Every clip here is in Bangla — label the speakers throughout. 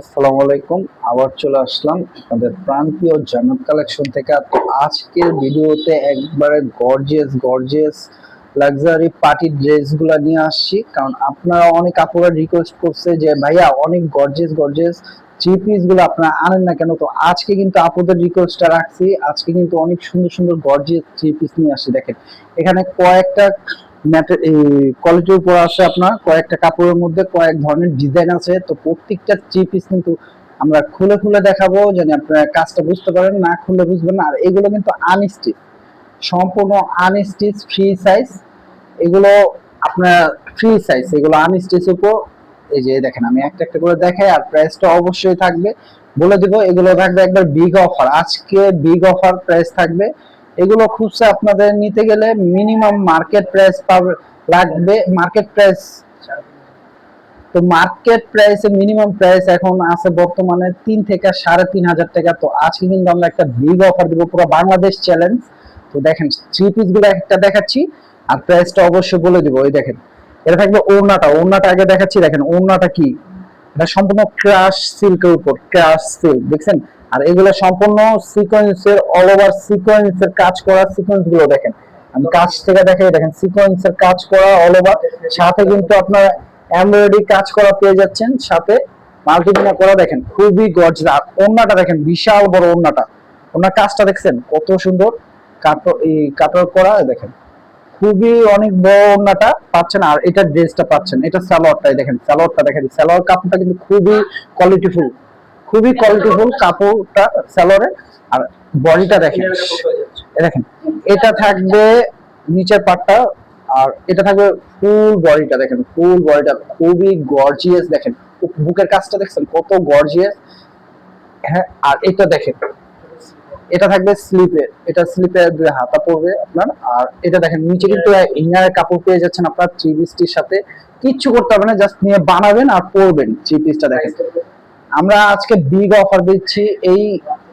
Speaker 1: আসসালামু আলাইকুম আবার চলে আসলাম আমাদের প্রান্তীয় জান্নাত কালেকশন থেকে। তো আজকের ভিডিওতে একবারে গর্জিয়াস গর্জিয়াস লাক্সারি পার্টি ড্রেসগুলো নিয়ে আসছি। কারণ আপনারা অনেক আপুরা রিকোয়েস্ট করছে যে, ভাইয়া, অনেক গর্জিয়াস গর্জিয়াস থ্রি পিসগুলো আপনারা আনেন না কেন? তো আজকে কিন্তু আপুদের রিকোয়েস্টটা রাখছি। আজকে কিন্তু অনেক সুন্দর সুন্দর গর্জিয়াস থ্রি পিস নিয়ে আসছি। দেখেন, এখানে কয়েকটা কোয়ালিটির উপর আসে আপনার কয়েকটা কাপড়ের মধ্যে, কয়েক ধরনের ডিজাইন আছে। তো প্রত্যেকটা থ্রি পিস কিন্তু আমরা খুলে খুলে দেখাবো যেন আপনারা কাজটা বুঝতে পারেন, না খুলে বুঝবেন না। আর এগুলো কিন্তু আনস্টিচ সম্পূর্ণ আনস্টিচ ফ্রি সাইজ এগুলো আপনার ফ্রি সাইজ এগুলো আনস্টিচ উপর। এই যে দেখেন, আমি একটা একটা করে দেখাই, আর প্রাইসটা অবশ্যই থাকবে। বলে দিব, এগুলো থাকবে একবার বিগ অফার আজকে বিগ অফার প্রাইস থাকবে এগুলো খুচরা আপনাদের নিতে গেলে মিনিমাম মার্কেট প্রাইস লাগবে মার্কেট প্রাইস তো মার্কেট প্রাইসে মিনিমাম প্রাইস এখন আছে বর্তমানে তিন থেকে সাড়ে তিন হাজার টাকা। তো আজকে কিন্তু আমরা একটা বিগ অফার দিব পুরো বাংলাদেশ চ্যালেঞ্জ তো দেখেন থ্রি পিসগুলো একটা দেখাচ্ছি, আর প্রাইসটা অবশ্যই বলে দিব ওই দেখেন। এটা থাকবে ওড়নাটা ওড়নাটা আগে দেখাচ্ছি, দেখেন, ওড়নাটা কি? এটা সম্পূর্ণ ক্রাশ সিল্কের উপর ক্রাশ সিল্ক দেখছেন? আর এগুলো সম্পূর্ণ সিকোয়েন্সের অল ওভার সিকোয়েন্সের কাজ করা সিকোয়েন্সগুলো দেখেন। আমি কাজ থেকে দেখাই, দেখেন সিকোয়েন্সের কাজ করা অল ওভার সাথে কিন্তু আপনার এমব্রয়ডারি কাজ করা পেয়ে যাচ্ছেন, সাথে মাল্টিমিনা করা দেখেন, খুবই গর্জিয়াস আর ওন্নাটা দেখেন, বিশাল বড় ওন্নাটা। ওনার কাজটা দেখছেন, কত সুন্দর। কাটো এই কাটার করা, দেখেন, খুবই অনেক বড় ওন্নাটা পাচ্ছেন, আর এটা ড্রেসটা পাচ্ছেন, এটা সালোয়ারটাই দেখেন, সালোয়ারটা দেখেন, সালোয়ার কাপড়টা কিন্তু খুবই কোয়ালিটিফুল খুবই কোয়ালিটিফুল কাপড়টা সালোয়ারে আর বডিটা দেখেন। দেখেন এটা থাকবে নিচের পাটটা আর এটা থাকবে ফুল বডিটা দেখেন ফুল বডিটা খুবই গর্জিয়াস দেখেন। বুকের কাজটা দেখছেন কত গর্জিয়াস হ্যাঁ আর এটা দেখেন এটা থাকবে স্লিপে এটা স্লিপে হাতা পড়বে আপনার আর এটা দেখেন নিচে কিন্তু ইনার কাপড় পেয়ে যাচ্ছেন আপনার থ্রি পিসটির সাথে। কিচ্ছু করতে হবে না জাস্ট নিয়ে বানাবেন আর পরবেন থ্রি পিসটা দেখেন। আমরা আজকে বিগ অফার দিচ্ছি এই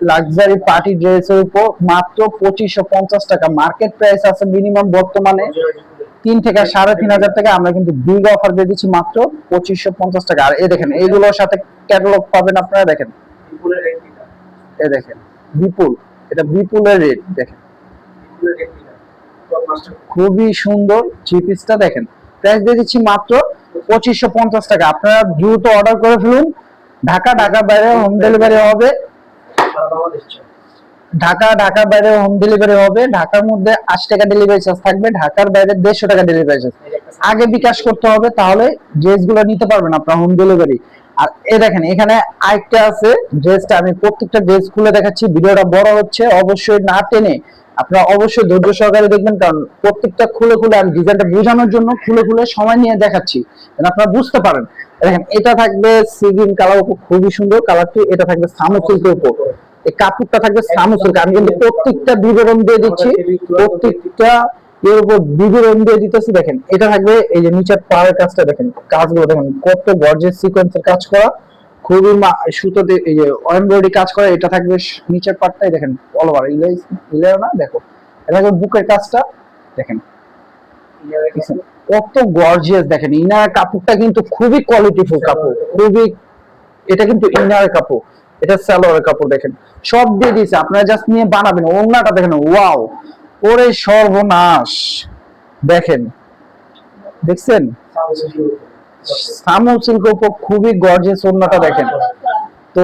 Speaker 1: লাক্সারি পার্টি ড্রেসের উপর মাত্র পঁচিশশো পঞ্চাশ টাকা। মার্কেট প্রাইস আছে মিনিমাম বর্তমানে তিন থেকে সাড়ে তিন হাজার টাকা। আমরা কিন্তু বিগ অফার দিয়ে দিচ্ছি মাত্র পঁচিশশো পঞ্চাশ টাকা। আর এই দেখেন, এইগুলোর সাথে ক্যাটালগ পাবেন আপনারা, দেখেন। এ দেখেন, বিপুল। এটা বিপুলের রেট দেখেন। খুবই সুন্দর থ্রি পিসটা দেখেন। প্রাইস দিয়ে দিচ্ছি মাত্র পঁচিশশো পঞ্চাশ টাকা। আপনারা দ্রুত অর্ডার করে ফেলুন। ঢাকা ঢাকার বাইরে হোম ডেলিভারি হবে। ঢাকা ঢাকার বাইরে হোম ডেলিভারি হবে। ঢাকার মধ্যে আশি টাকা ডেলিভারি চার্জ থাকবে। ঢাকার বাইরে দেড়শো টাকা ডেলিভারি চার্জ আগে বিকাশ করতে হবে তাহলে ড্রেসগুলো নিতে পারবেন আপনার হোম ডেলিভারি আর এ দেখেন এখানে আরেকটা আছে ড্রেসটা আমি প্রত্যেকটা ড্রেস খুলে দেখাচ্ছি। ভিডিওটা বড় হচ্ছে অবশ্যই না টেনে আপনারা অবশ্যই ধৈর্য সহকারে দেখবেন কারণ প্রত্যেকটা খুলে খুলে আমি ডিজাইনটা বোঝানোর জন্য খুলে খুলে সময় নিয়ে দেখাচ্ছি আপনারা বুঝতে পারেন। দেখেন এটা থাকবে সিগিন কালার উপর খুবই সুন্দর কালারটি এটা থাকবে সামুসিল্কের উপর এই কাপড়টা থাকবে সামুসিল্ক আমি কিন্তু প্রত্যেকটা বিবরণ দিয়ে দিচ্ছি প্রত্যেকটা এর উপর বিবরণ দিয়ে দিতেছি দেখেন এটা থাকবে এই যে নিচের পাড়ের কাজটা দেখেন কাজগুলো দেখেন কত গর্জেস সিকোয়েন্সের কাজ করা খুবই সুতো দিয়ে এই যে এমব্রয়ডারি কাজ করা এটা থাকবে নিচের পাটটাই দেখেন অল ওভার না দেখো এটা থাকবে বুকের কাজটা দেখেন? কত গর্জিয়াস দেখেন ইনার কাপড়টা কিন্তু খুবই কোয়ালিটিফুল কাপড় খুবই এটা কিন্তু ইনার কাপড় এটা সালোয়ারের কাপড় দেখেন। সব দিয়ে দিয়েছে আপনারা জাস্ট নিয়ে বানাবেন ওড়নাটা দেখেন ওয়াও ওরে সর্বনাশ! দেখেন দেখছেন? সামু সিল্ক উপর খুবই গর্জিয়াস ওড়নাটা দেখেন। তো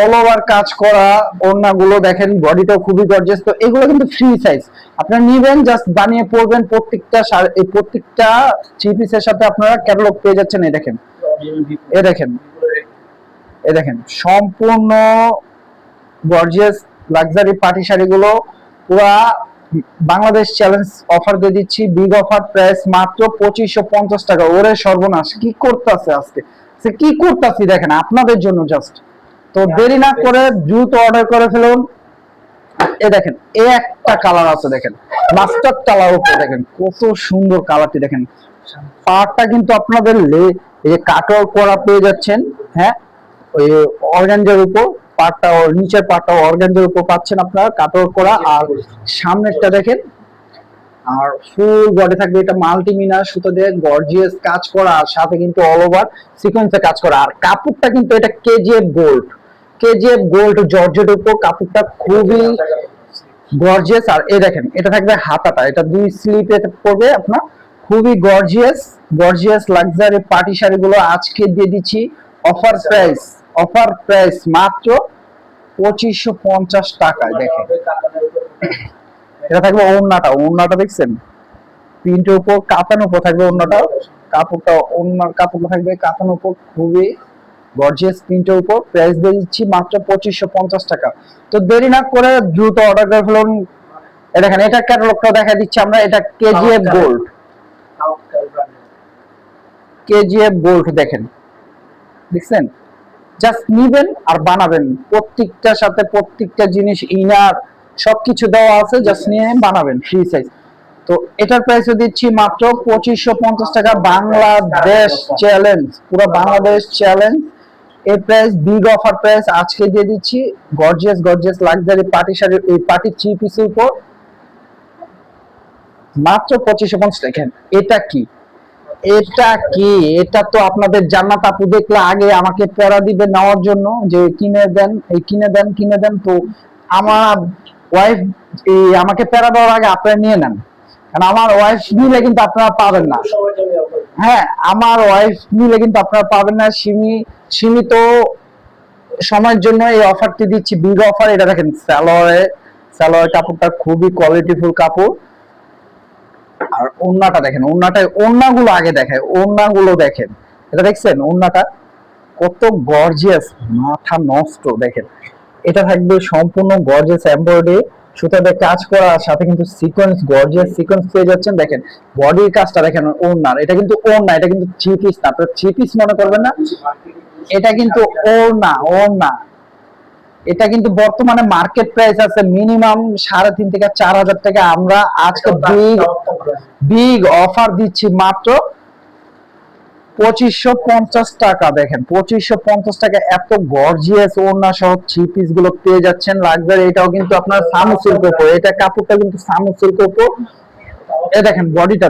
Speaker 1: অল ওভার কাজ করা ওড়নাগুলো দেখেন বডিটাও খুবই গর্জিয়াস তো এগুলো কিন্তু ফ্রি সাইজ আপনারা নিবেন জাস্ট বানিয়ে পরবেন, প্রত্যেকটা এই প্রত্যেকটা থ্রি পিসের সাথে আপনারা ক্যাটালগ পেয়ে যাচ্ছেন, এই দেখেন। এ দেখেন। এ দেখেন, সম্পূর্ণ গর্জিয়াস লাক্সারি পার্টি শাড়িগুলো পুরা বাংলাদেশ চ্যালেঞ্জ অফার দিয়ে দিচ্ছি। বিগ অফার প্রাইস মাত্র পঁচিশশো পঞ্চাশ টাকা। ওরে সর্বনাশ, কি করতেছে আজকে? সে কি করতেছি, দেখেন, আপনাদের জন্য জাস্ট তো দেরি না করে দ্রুত অর্ডার করে ফেলুন। এ দেখেন, এ একটা কালার আছে দেখেন। মাস্টার কালার উপরে দেখেন, কত সুন্দর কালারটি দেখেন। পাড়টা কিন্তু আপনাদের লে- এই কাটর করা পেয়ে যাচ্ছেন হ্যাঁ? ওই অর্গানজার উপর পাটটা নিচের পাটটা অর্গানজার উপর পাচ্ছেন আপনারা কাটর করা আর সামনেরটা দেখেন, আর ফুল বডি থাকবে, এটা মাল্টিমিনার সুতো দিয়ে গর্জিয়াস কাজ করা, আর সাথে কিন্তু অল ওভার সিকোয়েন্সে কাজ করা। আর কাপড়টা কিন্তু এটা কেজিএফ গোল্ড কেজিএফ গোল্ড জর্জেটের উপর কাপড়টা খুবই গর্জিয়াস আর এই দেখেন, এটা থাকবে হাতাটা, এটা দুই স্লিপে পড়বে আপনার। খুবই গর্জিয়াস গর্জিয়াস লাক্সারি পার্টি শাড়িগুলো আজকে দিয়ে দিচ্ছি অফার প্রাইস অফার প্রাইস মাত্র পঁচিশশো পঞ্চাশ টাকায়, দেখেন। এটা থাকবে ওড়নাটা ওড়নাটা দেখছেন? প্রিন্টের উপর কাতানোর উপর থাকবে ওড়নাটা, কাপড়টা ওড়নার কাপড়টা থাকবে কাতানোর উপর, খুবই গর্জিয়াস প্রিন্টের উপর প্রাইস দিয়ে দিচ্ছি মাত্র পঁচিশশো পঞ্চাশ টাকা। তো দেরি না করে দ্রুত অর্ডার করে ফেলুন। এ দেখেন এটা ক্যাটালগটা দেখা দিচ্ছি আমরা এটা কেজিএফ গোল্ড কেজিএফ গোল্ড দেখেন। দেখছেন? জাস্ট নিবেন আর বানাবেন। প্রত্যেকটার সাথে প্রত্যেকটা জিনিস ইনার সবকিছু দেওয়া আছে জাস্ট নিয়ে বানাবেন ফ্রি সাইজ তো এটার প্রাইস দিচ্ছি মাত্র পঁচিশশো পঞ্চাশ টাকা। বাংলাদেশ চ্যালেঞ্জ পুরো বাংলাদেশ চ্যালেঞ্জ এই প্রাইস বিগ অফার প্রাইস আজকে দিয়ে দিচ্ছি। Gorgeous gorgeous luxury party sari এই পার্টি থ্রি পিসের উপর। মাত্র পঁচিশশো পঞ্চাশ টাকা এটা কি? এটা কি? এটা তো আপনাদের জান্নাত আপু দেখলে আগে আমাকে পড়া দিবে নেওয়ার জন্য যে কিনে দেন, এই কিনে দেন কিনে দেন। তো আমার ওয়াইফ এই আমাকে প্যারা দেওয়ার আগে আপনারা নিয়ে নেন। কারণ আমার ওয়াইফ নিলে কিন্তু আপনারা পাবেন না। হ্যাঁ আমার ওয়াইফ নিলে কিন্তু আপনারা পাবেন না। সিমি, সীমিত সময়ের জন্য এই অফারটি দিচ্ছি। বিগ অফার এটা দেখেন স্যালোয়ারে স্যালোয়ার কাপড়টা খুবই কোয়ালিটিফুল কাপড়। আর ওন্নাটা দেখেন ওন্নাটা ওন্নাগুলো আগে দেখায় ওন্নাগুলো দেখেন। এটা দেখছেন ওন্নাটা কত গর্জিয়াস মাথা নষ্ট, দেখেন। এটা থাকবে সম্পূর্ণ গর্জিয়াস এমব্রয়ডারি কাজ করা আর সাথে কিন্তু সিকোয়েন্স গর্জিয়াস সিকোয়েন্স পেয়ে যাচ্ছেন। দেখেন বডির কাজটা দেখেন এটা কিন্তু ওন্না এটা কিন্তু না। আপনারা মনে করবেন না? এটা কিন্তু ওড়না ওড়না। এটা কিন্তু বর্তমানে মার্কেট প্রাইস আছে মিনিমাম সাড়ে তিন থেকে চার হাজার টাকা। আমরা আজকে বিগ বিগ অফার দিচ্ছি মাত্র পঁচিশশো পঞ্চাশ টাকা, দেখেন, পঁচিশশো পঞ্চাশ টাকা এত গর্জিয়াস ওড়না সহ থ্রি পিসগুলো পেয়ে যাচ্ছেন লাক্সারি এটাও কিন্তু আপনার সামু সিল্ক উপর এটা কাপড়টা কিন্তু সামু সিল্ক উপর এ দেখেন বডিটা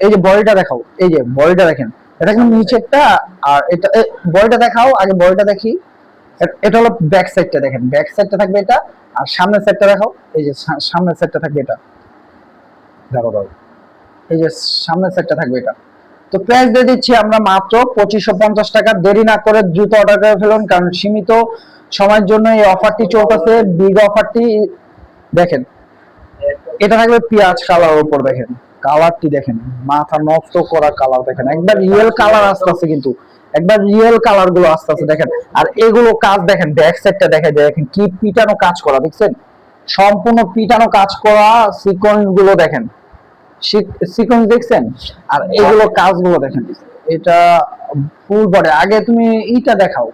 Speaker 1: এই যে বডিটা দেখাও, এই যে বডিটা দেখেন, এটা কিন্তু নিচেরটা আর এটা বডিটা দেখাও, আগে বডিটা দেখি। এটা হলো ব্যাক সাইডটা দেখেন ব্যাক সাইডটা থাকবে এটা, আর সামনের সাইডটা দেখাও, এই যে সামনের সাইডটা থাকবে এটা। দেখো দাও এই যে সামনের সাইডটা থাকবে এটা। তো প্রাইস দিয়ে দিচ্ছি আমরা মাত্র পঁচিশশো পঞ্চাশ টাকা। দেরি না করে দ্রুত অর্ডার করে ফেলুন, কারণ সীমিত সময়ের জন্য এই অফারটি চলতেছে। বিগ অফারটি দেখেন, এটা থাকবে পেঁয়াজ কালার উপর, দেখেন, কালারটি দেখেন, মাথা নষ্ট করা কালার, দেখেন, একবার রিয়েল কালার আসতেছে কিন্তু, একবার রিয়েল কালারগুলো আসতেছে, দেখেন, আর এগুলো কাজ, দেখেন ব্যাক সাইডটা দেখে দেখেন, কি পিটানো কাজ করা, দেখছেন? সম্পূর্ণ পিটানো কাজ করা সিকোয়েন্সগুলো, দেখেন সিকোয়েন্স দেখছেন? আর এগুলো কাজগুলো দেখেন। এটা ফুল বডি আগে তুমি ইটা দেখাও।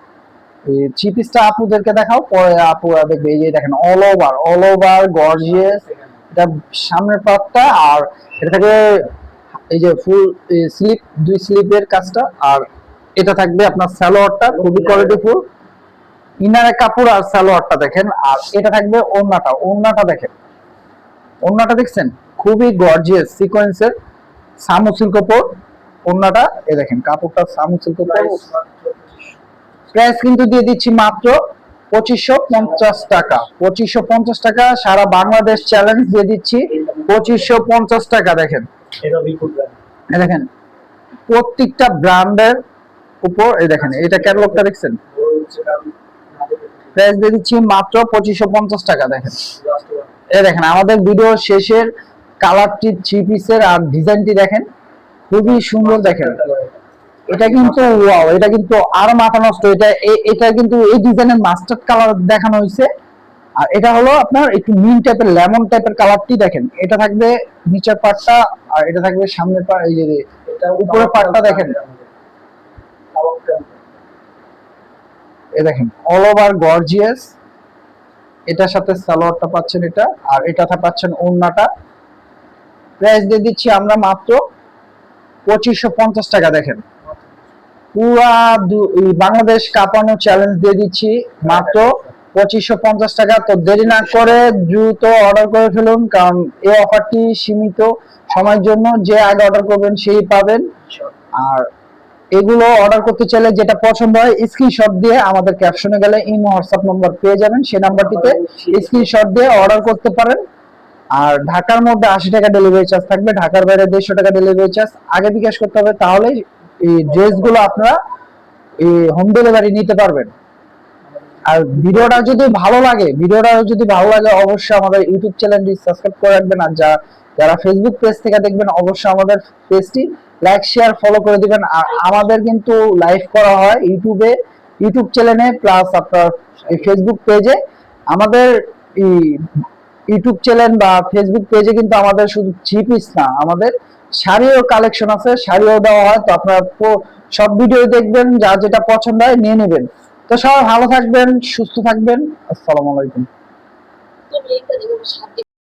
Speaker 1: চিপিসটা আপুদেরকে দেখাও পরে আপুরা দেখবে এই যে দেখেন all over all over gorgeous এটা সামনের পার্টটা আর এটা থাকবে এই যে ফুল স্লিপ দুই স্লিপের কাজটা। আর এটা থাকবে আপনার সালোয়ারটা খুবই কোয়ালিটি ফুল ইনারের কাপড় আর সালোয়ারটা দেখেন। আর এটা থাকবে ওড়নাটা ওড়নাটা দেখেন। ওড়নাটা দেখছেন? খুবই গর্জিয়াস সিকোয়েন্সের সামু সিল্ক উপর ওড়নাটা এ দেখেন কাপড়টা সামু সিল্ক উপর। প্রাইস কিন্তু দিয়ে দিচ্ছি মাত্র পঁচিশশো পঞ্চাশ টাকা। পঁচিশশো পঞ্চাশ টাকা সারা বাংলাদেশ চ্যালেঞ্জ দিয়ে দিচ্ছি পঁচিশশো পঞ্চাশ টাকা দেখেন। দেখেন প্রত্যেকটা ব্র্যান্ডের উপর এই দেখেন এটা ক্যাটালগটা দেখছেন? প্রাইস দিয়ে দিচ্ছি মাত্র পঁচিশশো পঞ্চাশ টাকা দেখেন। এই দেখেন আমাদের ভিডিও শেষের কালারটি থ্রি পিসের আর ডিজাইনটি দেখেন, খুবই সুন্দর দেখেন। এটা কিন্তু ওয়াও এটা কিন্তু আর মাথা নষ্ট, এটা এটা কিন্তু এই ডিজাইনের মাস্টার্ড কালার দেখানো হয়েছে আর এটা হলো আপনার একটু মিন টাইপের লেমন টাইপের কালারটি দেখেন। এটা থাকবে নিচের পার্টটা আর এটা থাকবে সামনের পার্ট এই যে উপরের পার্টটা দেখেন। এই দেখেন অল ওভার গর্জিয়াস এটার সাথে সালোয়ারটা পাচ্ছেন এটা, আর এটাতে পাচ্ছেন ওড়নাটা। প্রাইস দিয়ে দিচ্ছি আমরা মাত্র পঁচিশশো পঞ্চাশ টাকা, দেখেন। পুরা বাংলাদেশ কাঁপানো চ্যালেঞ্জ দিয়ে দিচ্ছি মাত্র পঁচিশশো পঞ্চাশ টাকা। তো দেরি না করে দ্রুত অর্ডার করে ফেলুন, কারণ এই অফারটি সীমিত সময়ের জন্য। যে আগে অর্ডার করবেন সেই পাবেন। আর এগুলো অর্ডার করতে চাইলে যেটা পছন্দ হয় স্ক্রিনশট দিয়ে আমাদের ক্যাপশনে গেলে ইমো হোয়াটসঅ্যাপ নম্বর পেয়ে যাবেন। সেই নাম্বারটিতে স্ক্রিনশট দিয়ে অর্ডার করতে পারেন। আর ঢাকার মধ্যে আশি টাকা ডেলিভারি চার্জ থাকবে, ঢাকার বাইরে দেড়শো টাকা ডেলিভারি চার্জ আগে বিকাশ করতে হবে তাহলে এই ড্রেসগুলো আপনারা এই হোম ডেলিভারি নিতে পারবেন। আর ভিডিওটা যদি ভালো লাগে, ভিডিওটা যদি ভালো লাগে, অবশ্যই আমাদের ইউটিউব চ্যানেলটি সাবস্ক্রাইব করে রাখবেন। আর যা যারা ফেসবুক পেজ থেকে দেখবেন, অবশ্যই আমাদের পেজটি লাইক শেয়ার ফলো করে দিবেন। আর আমাদের কিন্তু লাইভ করা হয় ইউটিউবে ইউটিউব চ্যানেলে প্লাস আপনার ফেসবুক পেজে আমাদের ইউটিউব চ্যানেল বা ফেসবুক পেজে কিন্তু আমাদের শুধু থ্রি পিস না, আমাদের শাড়িও কালেকশন আছে, শাড়িও দেওয়া হয়, তো আপনারা সব ভিডিও দেখবেন, যা যেটা পছন্দ হয় নিয়ে নেবেন। তো সবাই ভালো থাকবেন, সুস্থ থাকবেন, আসসালামু আলাইকুম।